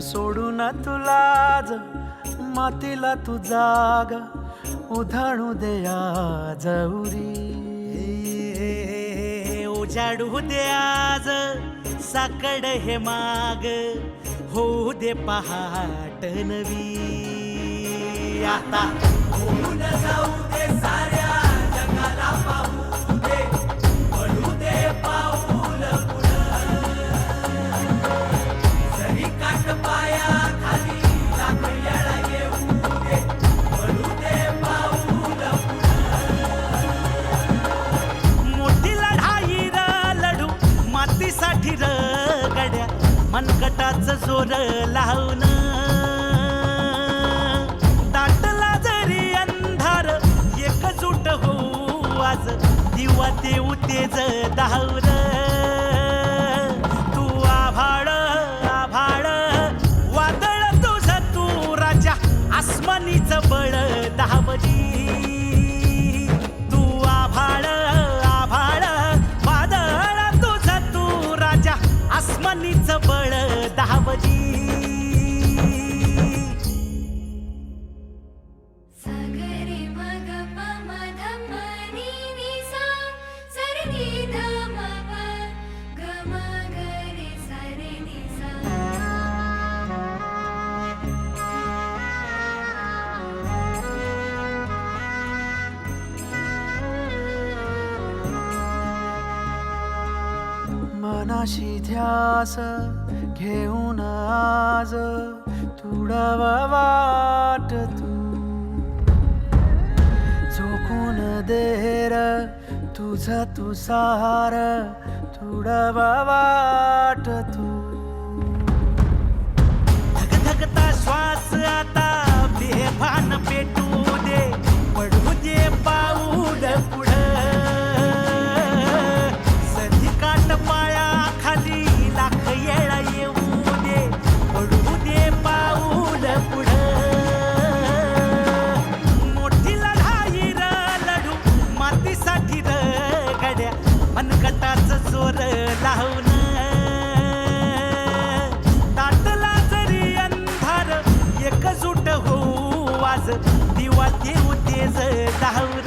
सोडू ना सोडून तुलाज मातीला तू जाग उधाणू देया जवरी उजाडू दे आज साकड हे माग होऊ दे पहाट नवी. आता. होऊन जाऊ दे साऱ्या जगाला पाहू दे पडू दे पाऊल काट पाया खाली येऊ दे पडू दे पाऊल मोठी लढाई र लढू मातीसाठी र गड्या मनगटाच जोर लावून तेज धावर मनाशी ध्यास घेऊन आज तुडव वाट तू. झोकून देर तुझ तुसार तुडव वाट तू. धगधगता श्वास आता बेभान पेटू. आवाज दिवा देऊ तेज धाव